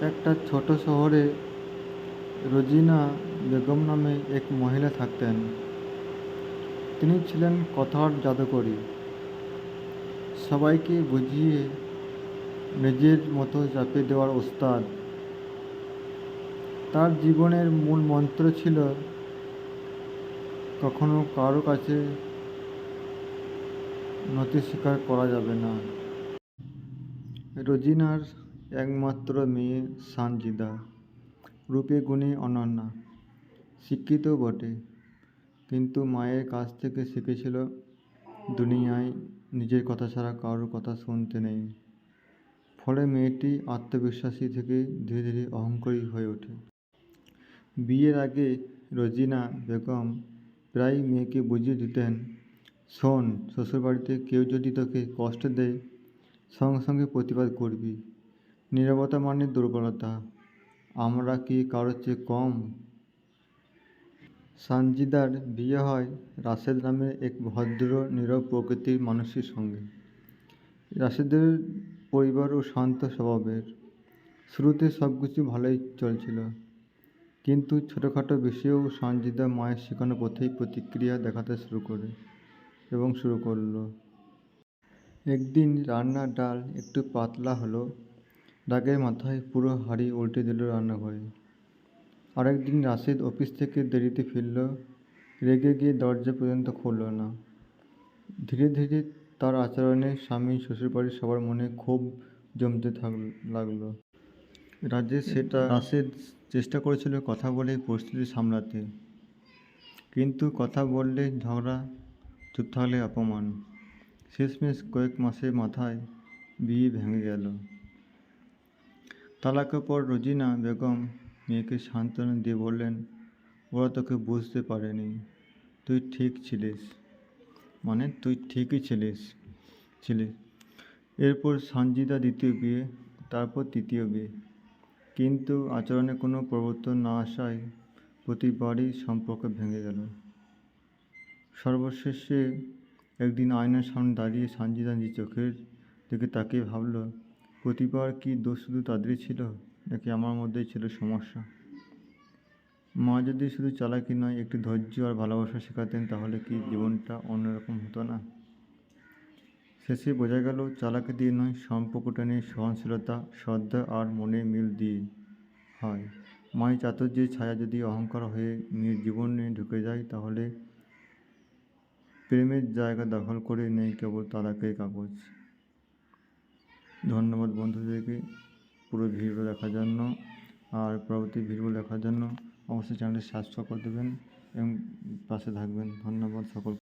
একটা ছোট শহরে রোজিনা বেগম নামে এক মহিলা থাকতেন। তিনি ছিলেন কথার জাদুকরী। সবাইকে বুঝিয়ে নিজের মতো চাপিয়ে দেওয়ার ওস্তাদ। তার জীবনের মূল মন্ত্র ছিল, কখনো কারও কাছে নতি স্বীকার করা যাবে না। রোজিনার একমাত্র মেয়ে সানজিদা। রূপে গুণে অনন্যা। শিক্ষিত বটে। কিন্তু মায়ের কাছ থেকে শিখেছিল, দুনিয়ায় নিজের কথা ছাড়া কারোর কথা শুনতে নেই। ফলে মেয়েটি আত্মবিশ্বাসী থেকে ধীরে ধীরে অহংকারী হয়ে ওঠে। বিয়ের আগে রোজিনা বেগম প্রায়ই মেয়েকে বুঝিয়ে দিতেন, শোন, শ্বশুরবাড়িতে কেউ যদি তোকে কষ্ট দেয়, সঙ্গে সঙ্গে প্রতিবাদ করবি। নীরবতা মানে দুর্বলতা। আমরা কি কারোর চেয়ে কম? সানজিদার বিয়ে হয় রাশেদ নামের এক ভদ্র, নীরব প্রকৃতির মানুষের সঙ্গে। রাশেদের পরিবারও শান্ত স্বভাবের। শুরুতে সব কিছু ভালোই চলছিল। কিন্তু ছোটোখাটো বিষয়েও সানজিদা মায়ের শেখানো পথেই প্রতিক্রিয়া দেখাতে শুরু করে এবং শুরু করল। একদিন রান্নার ডাল একটু পাতলা হলো রাগের মাথায় পুরো হাঁড়ি উল্টে দিল রান্নাঘরে। আরেকদিন রাশেদ অফিস থেকে দেরিতে ফিরল, রেগে গিয়ে দরজা পর্যন্ত খুলল না। ধীরে ধীরে তার আচরণে স্বামী, শ্বশুরবাড়ির সবার মনে ক্ষোভ জমতে থাক, লাগল। রাজেশ সেটা রাশেদ চেষ্টা করেছিল কথা বলে পরিস্থিতি সামলাতে। কিন্তু কথা বললে ঝগড়া চুপ থাকলে অপমান। শেষমেশ কয়েক মাসের মাথায় বিয়ে ভেঙে গেল। তালাকের পর রোজিনা বেগম মেয়েকে সান্ত্বনা দিয়ে বললেন, ওরা তোকে বুঝতে পারেনি। তুই ঠিক ছিলিস। মানে তুই ঠিকই ছিলিস ছিলিস। এরপর সঞ্জিদা দ্বিতীয় বিয়ে, তারপর তৃতীয় বিয়ে। কিন্তু আচরণে কোনো পরিবর্তন না আসায় প্রতিবারই সম্পর্ক ভেঙে গেল। সর্বশেষে একদিন আয়নার সামনে দাঁড়িয়ে সঞ্জিদা নিজের চোখের দিকে তাকিয়ে ভাবল প্রতিবার কি দোষ শুধু তাদেরই ছিল, নাকি আমার মধ্যেই ছিল সমস্যা? মা যদি শুধু চালাকি নয়, একটু ধৈর্য আর ভালোবাসা শেখাতেন, তাহলে কি জীবনটা অন্যরকম হতো না? শেষে বোঝা গেল, চালাকি দিয়ে নয়, সম্পর্কটা নিয়ে সহনশীলতা, শ্রদ্ধা আর মনে মিল দিয়ে হয়। মায়ের চাতুর্যের ছায়া যদি অহংকার হয়ে মেয়ের জীবনে ঢুকে যায়, তাহলে প্রেমের জায়গা দখল করে নেই কেবল তালাকের কাগজ। ধন্যবাদ বন্ধুদেরকে পুরো ভিডিও দেখার জন্য আর পরবর্তী ভিডিও দেখার জন্য অবশ্যই চ্যানেলটি সাবস্ক্রাইব করে দেবেন এবং পাশে থাকবেন। ধন্যবাদ সকল